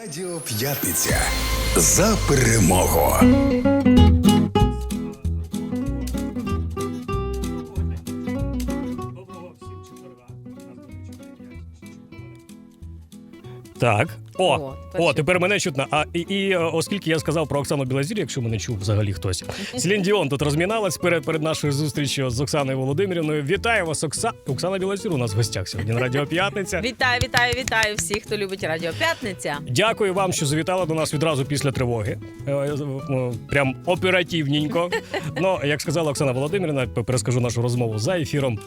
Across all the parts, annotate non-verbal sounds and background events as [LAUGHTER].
Радіо П'ятниця за перемогу. Так. О, О, о, тепер мене чутно. А і, і е, оскільки я сказав про Оксану Білозір, якщо мене чув взагалі хтось, [LAUGHS] Селін Діон тут розміналась перед, перед нашою зустрічю з Оксаною Володимирівною. Вітаю вас, Окса... Оксана Білозір. У нас в гостях сьогодні на Радіо П'ятниця. Вітаю, вітаю, вітаю всіх, хто любить Радіо П'ятниця. Дякую вам, що завітали до нас відразу після тривоги. Е, е, Прям оперативненько. [LAUGHS] Ну, як сказала Оксана Володимирівна, перескажу нашу розмову за ефіром.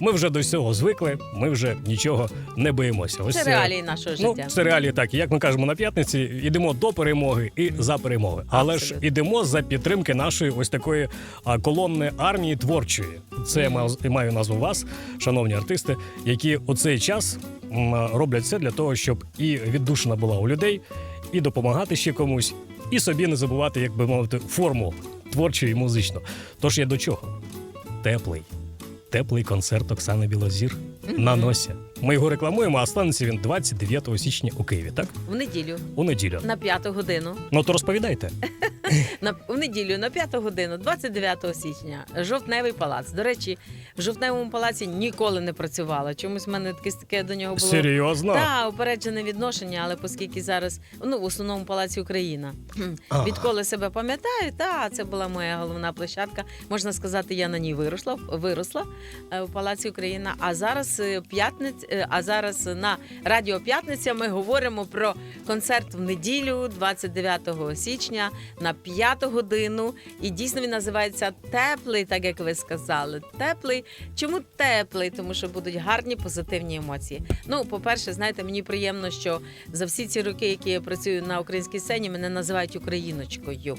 Ми вже до цього звикли, ми вже нічого не боїмося. Ось Це реалії нашого Ну, життя. це реалії так. Як ми кажемо на п'ятниці, ідемо до перемоги і за перемоги. Але ж Абсолютно. ідемо за підтримки нашої ось такої а, колонни армії творчої. Це я маю, маю назву вас, шановні артисти, які у цей час м, роблять все для того, щоб і віддушина була у людей, і допомагати ще комусь, і собі не забувати, як би мовити, форму творчу і музичну. Тож я до чого? Теплий. Теплий концерт Оксани Білозір на носі. Ми його рекламуємо, а станеться він 29 січня у Києві, так? В неділю У неділю. на п'яту годину. Ну то розповідайте. [LAUGHS] На в неділю на п'яту годину, 29 січня, жовтневий палац. До речі, в жовтневому палаці ніколи не працювала. Чомусь в мене таке, таке до нього було. Серйозно? Та упереджене відношення, але оскільки зараз ну в основному палаці Україна. Ага. Відколи себе пам'ятаю, та це була моя головна площадка. Можна сказати, я на ній виросла, виросла е, в палаці Україна. А зараз п'ятниць, е, а зараз на Радіо П'ятниця ми говоримо про концерт в неділю, 29 січня на 5 годину. І дійсно він називається Теплий, так як ви сказали. Теплий. Чому теплий? Тому що будуть гарні позитивні емоції. Ну, по-перше, знаєте, мені приємно, що за всі ці роки, які я працюю на українській сцені, мене називають україночкою.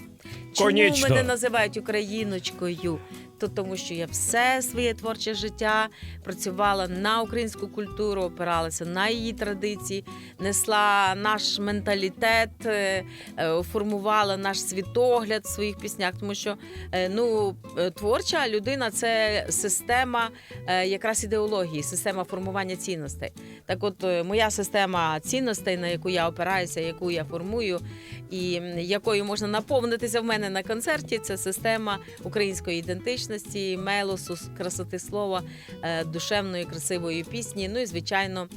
Чому Конечно. мене називають україночкою? То тому, що я все своє творче життя працювала на українську культуру, опиралася на її традиції, несла наш менталітет, е, е, формувала наш світогляд в своїх піснях. Тому що е, ну, творча людина це система якраз ідеології, система формування цінностей. Так, от моя система цінностей, на яку я опираюся, яку я формую, і якою можна наповнитися в мене на концерті, це система української ідентичності, мелосу, красоти слова, е, душевної, красивої пісні. Ну і звичайно,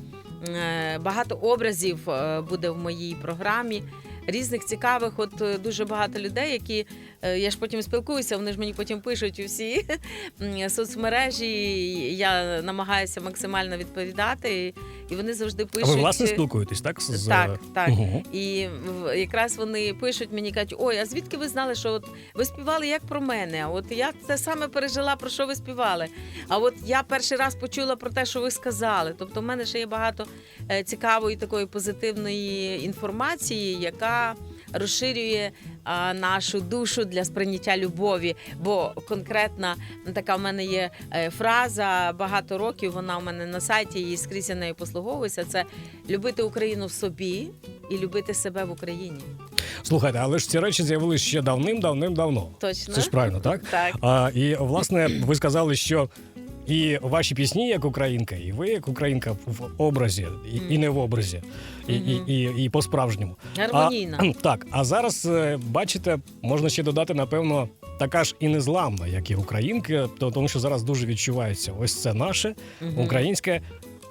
е, багато образів е, буде в моїй програмі. Різних цікавих, от дуже багато людей, які я ж потім спілкуюся, вони ж мені потім пишуть у всі [LAUGHS] м, соцмережі. Я намагаюся максимально відповідати, і вони завжди А пишуть. ви власне е, спілкуєтесь, так? З... так, так. Мгм. І якраз вони пишуть мені кажуть, ой, а звідки ви знали, що от ви співали як про мене? А От я це саме пережила, про що ви співали. А от я перший раз почула про те, що ви сказали. Тобто, в мене ще є багато е, цікавої такої позитивної інформації, яка розширює а, нашу душу для сприйняття любові. Бо конкретна така в мене є е, фраза багато років. Вона у мене на сайті і скрізь я нею послуговуюся. Це любити Україну в собі і любити себе в Україні. Слухайте, але ж ці речі з'явилися ще давним-давним-давно. Точно Це ж правильно, так? Так. А, і власне, ви сказали, що і ваші пісні як українка, і ви як українка в образі, і, і не в образі, і, і, і, і по-справжньому. Гармонійна. А, так, а зараз е, бачите, можна ще додати, напевно, така ж і незламна, як і українка, тому що зараз дуже відчувається ось це наше, українське.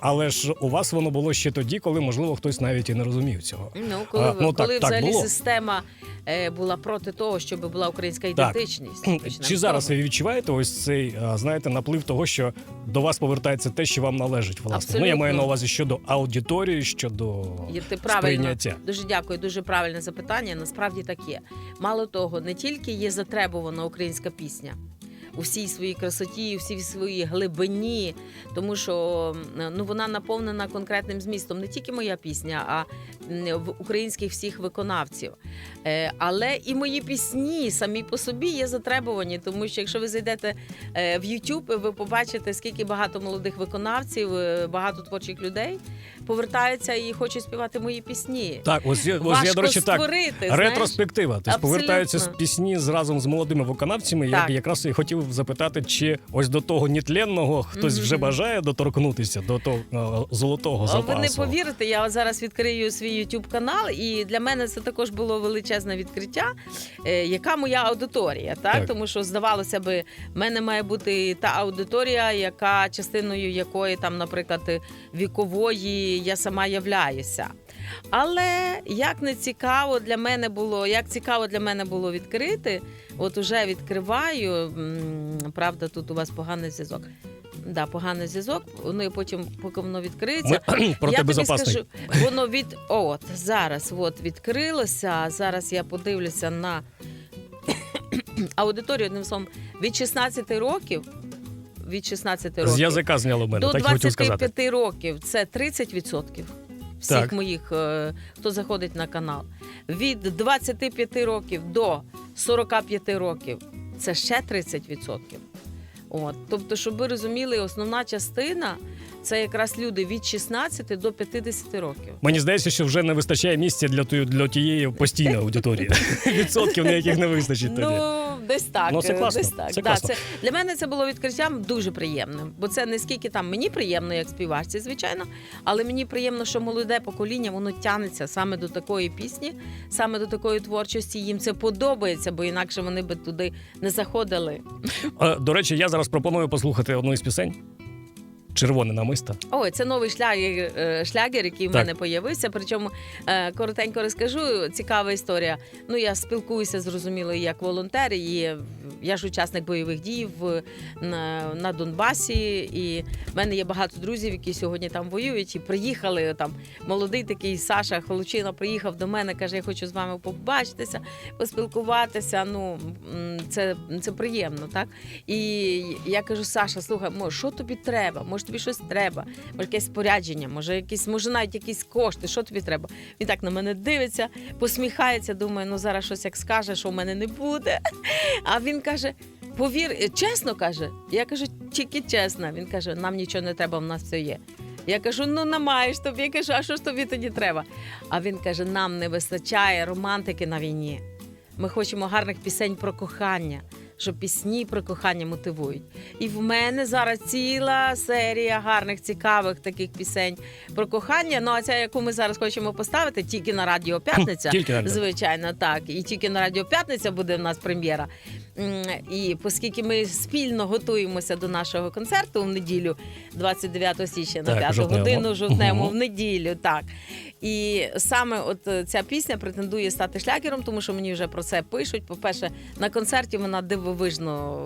Але ж у вас воно було ще тоді, коли можливо хтось навіть і не розумів цього. Ну, коли, А, ну, так- коли так взагалі було. система е, була проти того, щоб була українська Так. ідентичність. Чи зараз того. ви відчуваєте ось цей знаєте наплив того, що до вас повертається те, що вам належить, власне? Ну я маю на увазі щодо аудиторії, щодо Ти правильно дуже дякую, дуже правильне запитання. Насправді так є. Мало того, не тільки є затребувана українська пісня. У всій своїй красоті, у всій своїй глибині, тому що ну вона наповнена конкретним змістом. Не тільки моя пісня, а в українських всіх виконавців. Е, Але і мої пісні самі по собі є затребувані, тому що якщо ви зайдете е, в YouTube, ви побачите, скільки багато молодих виконавців, е, багато творчих людей повертаються і хочуть співати мої пісні. Так, ось, є- ось я, до речі, так. створити, знаєш. Ретроспектива. Тобто повертаються з пісні з разом з молодими виконавцями. Я якраз і хотів запитати, чи ось до того нітленного хтось вже бажає доторкнутися до того е, золотого запасу. Ви не повірите, я зараз відкрию свій YouTube канал, і для мене це також було величезне відкриття. е, Яка моя аудиторія? Так? Так. тому що здавалося би, в мене має бути та аудиторія, яка частиною якої там, наприклад, вікової я сама являюся. Але як не цікаво для мене було, як цікаво для мене було відкрити, от уже відкриваю. Правда, тут у вас поганий зв'язок. Да, поганий зв'язок. Ну і потім, поки воно відкриється, Ми [CLEARS THROAT] проти я тобі скажу, воно від от зараз от відкрилося. Зараз я подивлюся на [COUGHS] аудиторію одним словом від 16 років. Від 16 років З язика зняло мене, до так і хотів сказати. 25 років це 30% всіх Так. моїх, е, хто заходить на канал. Від 25 років до 45 років це ще 30%. От, тобто, щоб ви розуміли, основна частина це якраз люди від 16 до 50 років. Мені здається, що вже не вистачає місця для для тієї постійної аудиторії. [LAUGHS] Відсотків ніяких не вистачить тоді. Десь так. Ну, це е, класно, Десь так. це да, класно. це, для мене це було відкриттям дуже приємним, бо це не скільки там мені приємно, як співачці, звичайно, але мені приємно, що молоде покоління воно тягнеться саме до такої пісні, саме до такої творчості. Їм це подобається, бо інакше вони би туди не заходили. Е, До речі, я зараз пропоную послухати одну із пісень. Червоне намисто. Ой, це новий шлягер, шлягер який в Так. мене появився. Причому е, коротенько розкажу. Цікава історія. Ну я спілкуюся зрозуміло і як волонтер. І я ж учасник бойових дій в на, на Донбасі. І в мене є багато друзів, які сьогодні там воюють. І приїхали там молодий такий Саша Холочина приїхав до мене. каже: Я хочу з вами побачитися, поспілкуватися. Ну м, це, це приємно, так? І я кажу: Саша, слухай, може, що тобі треба? Може, тобі щось треба? Якесь спорядження, може, якісь, може, навіть якісь кошти. Що тобі треба? Він так на мене дивиться, посміхається, думає, ну зараз щось як скаже, що в мене не буде. А він каже: повір, чесно каже. Я кажу, тільки чесно. Він каже: нам нічого не треба, в нас все є. Я кажу, ну намаєш тобі. Я кажу, а що ж тобі тоді треба? А він каже: нам не вистачає романтики на війні. Ми хочемо гарних пісень про кохання, що пісні про кохання мотивують. І в мене зараз ціла серія гарних, цікавих таких пісень про кохання. Ну а ця, яку ми зараз хочемо поставити, тільки на Радіо П'ятниця. Звичайно, так. І тільки на Радіо П'ятниця буде в нас прем'єра. І оскільки ми спільно готуємося до нашого концерту в неділю, 29 січня на Так, 5 годину жовтневому Мгм. в неділю. Так. І саме от е, ця пісня претендує стати шлягером, тому що мені вже про це пишуть. По-перше, на концерті вона дивовижно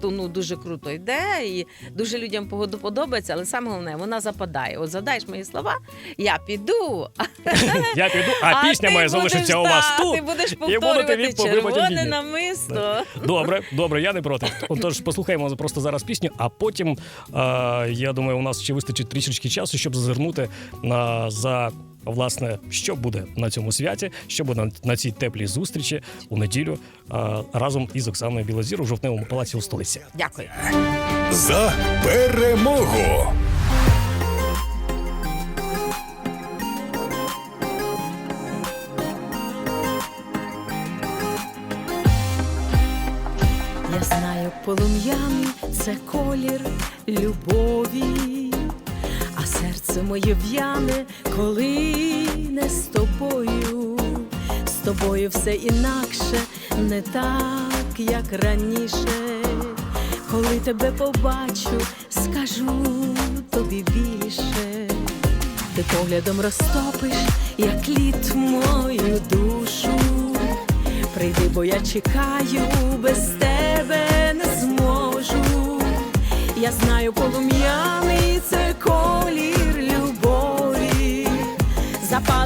то, ну, дуже круто йде, і дуже людям погоду подобається, але саме головне, вона западає. От задаєш мої слова, я піду, [LAUGHS] Я піду, а, пісня має залишитися у вас тут. Ти будеш повторювати червоне намисто. Добре, добре, я не проти. Отож, послухаємо просто зараз пісню, а потім е, я думаю, у нас ще вистачить трішечки часу, щоб зазирнути на за. Власне, що буде на цьому святі, що буде на- цій теплій зустрічі у неділю разом із Оксаною Білозір у жовтневому палаці у столиці. Дякую. За перемогу! Я знаю, полум'яний це колір любові, серце моє в'яне, коли не з тобою. З тобою все інакше, не так, як раніше. Коли тебе побачу, скажу тобі більше. Ти поглядом розтопиш, як лід мою душу. Прийди, бо я чекаю, без тебе не зможу. Я знаю, полум'яний це любові.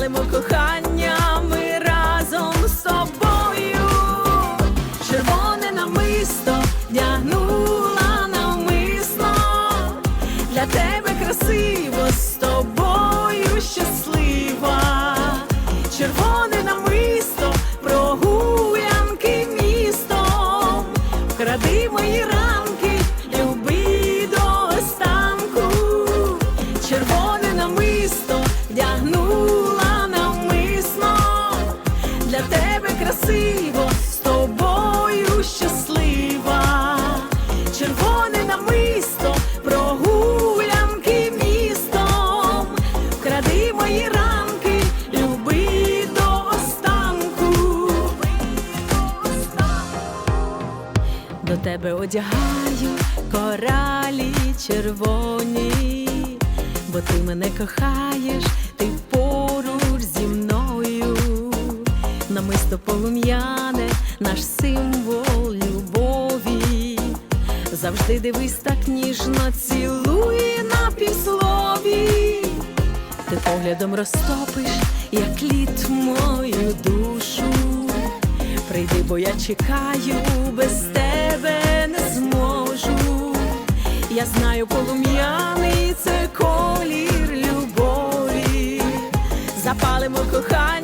Запалимо кохання червоне намисто, прогулянки містом, кради мої ранки, люби до до тебе одягаю коралі червоні, бо ти мене кохаєш, ти поруч зі мною, намисто полум'я. Завжди дивись так ніжно, цілує на півслові. Ти поглядом розтопиш, як лід мою душу. Прийди, бо я чекаю, без тебе не зможу. Я знаю, полум'яний це колір любові. Запалимо кохання,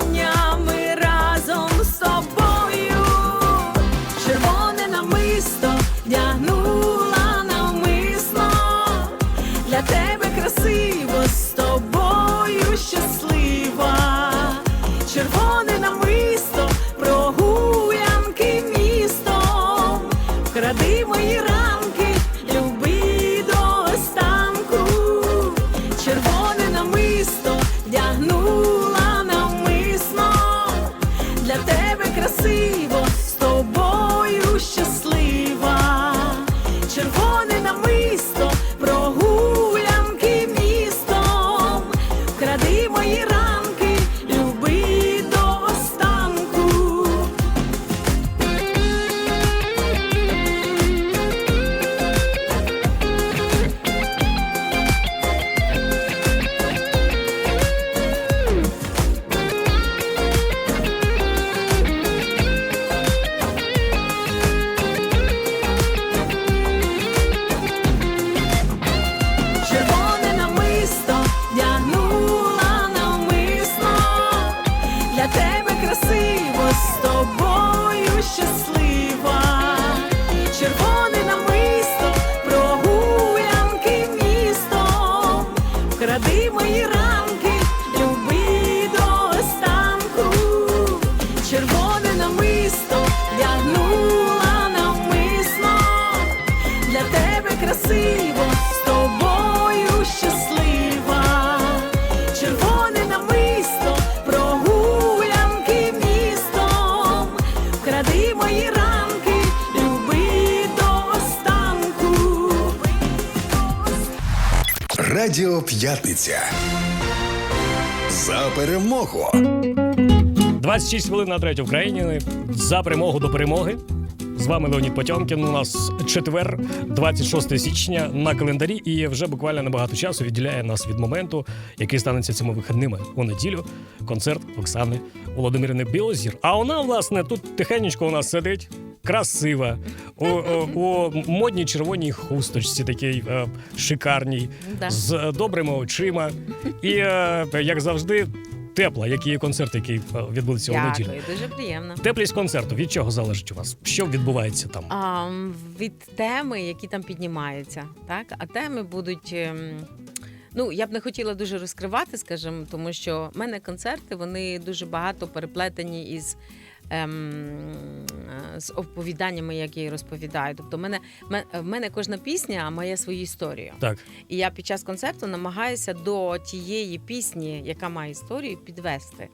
мої ранки, Радіо П'ятниця. За перемогу. 26 хвилин на третю в країні за перемогу до перемоги. З вами Леонід Потьомкін. У нас четвер, 26 січня на календарі, і вже буквально небагато часу відділяє нас від моменту, який станеться цими вихідними у неділю. Концерт Оксани Володимирівни Білозір. А вона, власне, тут тихенечко у нас сидить. Красива, у, у, у модній червоній хусточці, такій е, шикарній, Да. з добрими очима. І, е, як завжди, тепла, як і концерт, який відбувся відбудеться у неділю. Дякую, дуже приємно. Теплість концерту від чого залежить у вас? Що відбувається там? А, від теми, які там піднімаються, так? А теми будуть. ем, Ну, я б не хотіла дуже розкривати, скажімо, тому що в мене концерти вони дуже багато переплетені із. Ем, з оповіданнями, які я розповідаю. Тобто, в мене, в мене кожна пісня має свою історію. Так, І я під час концерту намагаюся до тієї пісні, яка має історію, підвести.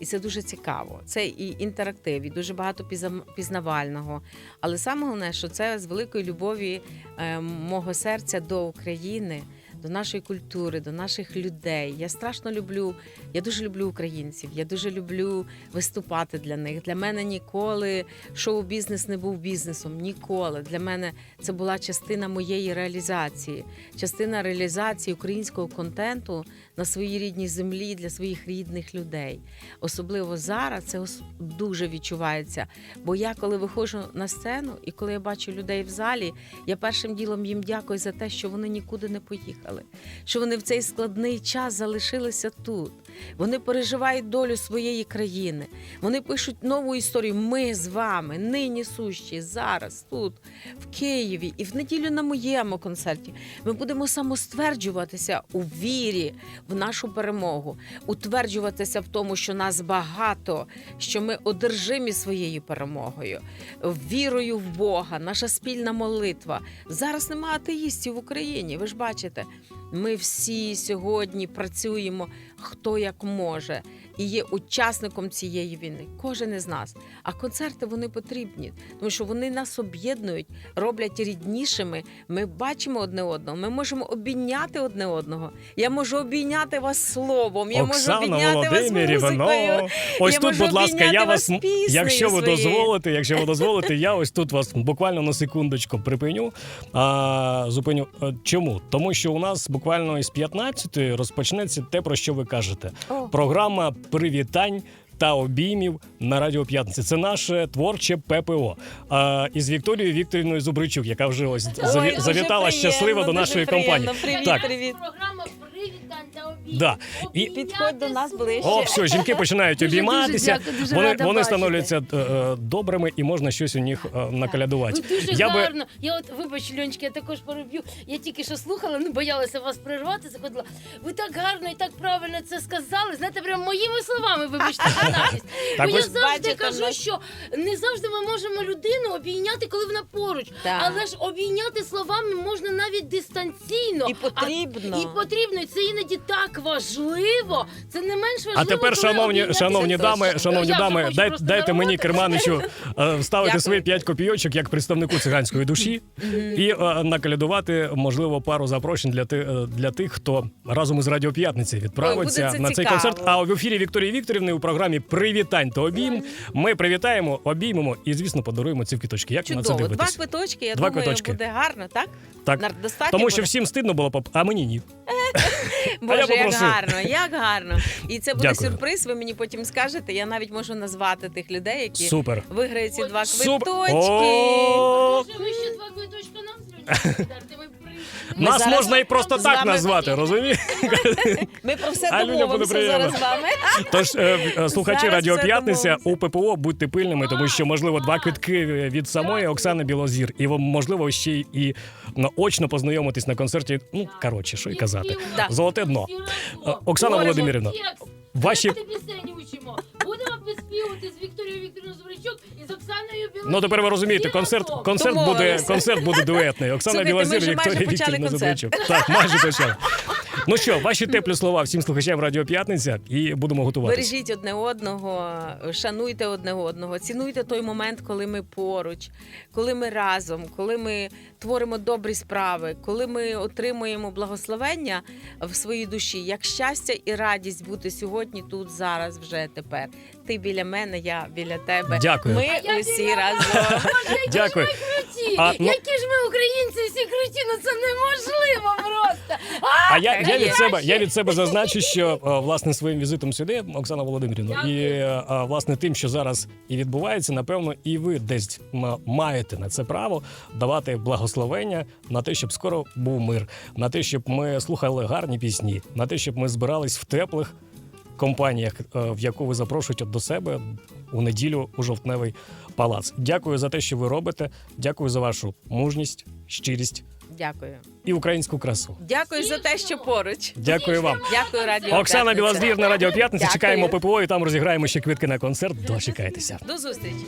І це дуже цікаво. Це і інтерактив, і дуже багато пізнавального. Але саме головне, що це з великої любові е, мого серця до України, до нашої культури, до наших людей. Я страшно люблю. Я дуже люблю українців. Я дуже люблю виступати для них. Для мене ніколи шоу-бізнес не був бізнесом. Ніколи. Для мене це була частина моєї реалізації, частина реалізації українського контенту на своїй рідній землі для своїх рідних людей. Особливо зараз це дуже відчувається. Бо я, коли виходжу на сцену і коли я бачу людей в залі, я першим ділом їм дякую за те, що вони нікуди не поїхали, що вони в цей складний час залишилися тут. Вони переживають долю своєї країни. Вони пишуть нову історію. Ми з вами, нині сущі, зараз, тут, в Києві, і в неділю на моєму концерті. Ми будемо самостверджуватися у вірі в нашу перемогу, утверджуватися в тому, що нас багато, що ми одержимі своєю перемогою, вірою в Бога, наша спільна молитва. Зараз немає атеїстів в Україні. Ви ж бачите, ми всі сьогодні працюємо хто як може. І є учасником цієї війни. Кожен із нас. А концерти вони потрібні, тому що вони нас об'єднують, роблять ріднішими. Ми бачимо одне одного. Ми можемо обійняти одне одного. Я можу обійняти вас словом. Я можу Оксана обійняти вас музикою. ну, ось Я тут, можу будь ласка, я вас вас, якщо ви своєю. дозволите, якщо ви дозволите, я ось тут вас буквально на секундочку припиню. А, зупиню. Чому? Тому що у нас буквально із 15 розпочнеться те, про що ви кажете. О. Програма привітань. Та обіймів на Радіо П'ятниці. Це наше творче ППО. А, із Вікторією Вікторівною Зубричук, яка вже ось заві- Ой, завітала щасливо до нашої приємно. компанії. Привіт, Так. привіт. Програма обіймів. Да. І- Обійняти Підходь до нас ближче. О, все, жінки починають Дуже, обійматися. дякую, дуже вони рада вони бачити. становляться е, е, добрими і можна щось у них е, накалядувати. Ви дуже Я би гарно. Я от вибач, Льонечка, я також переб'ю. Я тільки що слухала, не боялася вас перервати. Заходила. Ви так гарно і так правильно це сказали. Знаєте, прям моїми словами, вибачте, [LAUGHS] за Так Бо я ось- завжди Бачите, кажу, нас- що не завжди ми можемо людину обійняти, коли вона поруч. Так. Але ж обійняти словами можна навіть дистанційно. І потрібно. А, і потрібно. І це іноді так важливо. Це не менш важливо. А тепер, коли шановні, обійняти шановні це дами, точно. шановні Я вже дами, хочу дай, просто дайте мені нарвати. керманичу е, вставити Дякую. свої п'ять копійочок як представнику циганської душі і е, накалядувати, можливо, пару запрошень для ти, е, для тих, хто разом із Радіо П'ятниці відправиться Ой, буде це на цей цікаво. концерт. А в ефірі Вікторії Вікторівни у програмі Привітань та обійм. Ми привітаємо, обіймемо і, звісно, подаруємо ці квіточки. Як ви на це Чудово. Два дивитесь? квиточки, я Два думаю, квиточки. буде гарно, так? Так. Достатньо Тому що буде? всім стидно було, поп- а мені ні. [LAUGHS] Боже, як гарно, як гарно. І це буде Дякую. сюрприз. Ви мені потім скажете. Я навіть можу назвати тих людей, які Супер. виграють ці два Суп- квиточки. О! Може, ви ще два квиточка нам з [LAUGHS] Ми Нас зараз можна і просто з так вами- назвати, розумієш? Ми про все А людям буде домовимося приємно. зараз з вами. Тож е, е, слухачі Зараз Радіо все П'ятниця у ППО будьте пильними, тому що можливо два квитки від самої Оксани Білозір, і вам можливо ще й і наочно познайомитись на концерті. Ну коротше, що й казати. Да. Золоте дно. Е. Оксана Володимирівна. Ваші- Ми пісені учимо. Будемо підспівувати з Вікторією Вікторією Зубричук і з Оксаною Білозір. Ну тепер ви розумієте, концерт, концерт буде концерт буде дуетний. Оксана Слухайте, ми Білозір, вже майже Вікторія почали Вікторівна концерт. Зубричук. Так, майже почали. Ну що, ваші теплі слова всім слухачам Радіо П'ятниця, і будемо готуватися. Бережіть одне одного, шануйте одне одного, цінуйте той момент, коли ми поруч, коли ми разом, коли ми творимо добрі справи, коли ми отримуємо благословення в своїй душі, як щастя і радість бути сьогодні, тут, зараз, вже тепер. Ти біля мене, я біля тебе. Дякую. Ми я усі біля разом. Дякую. Круті. А, ну- Які ж ми українці всі круті, ну це неможливо просто. А я, я від себе я від себе зазначу, що е, власне своїм візитом сюди, Оксана Володимирівна, і е, а, власне тим, що зараз і відбувається, напевно, і ви десь м- маєте на це право давати благословення на те, щоб скоро був мир, на те, щоб ми слухали гарні пісні, на те, щоб ми збирались в теплих компаніях, е, в яку ви запрошуєте до себе у неділю у жовтневий палац. Дякую за те, що ви робите. Дякую за вашу мужність, щирість Дякую. і українську красу. Дякую за те, що поруч. Дякую вам. Дякую, радіо. Оксана. Білозір на Радіо П'ятниця. Чекаємо ППО і там розіграємо ще квитки на концерт. Дочекайтеся. До зустрічі.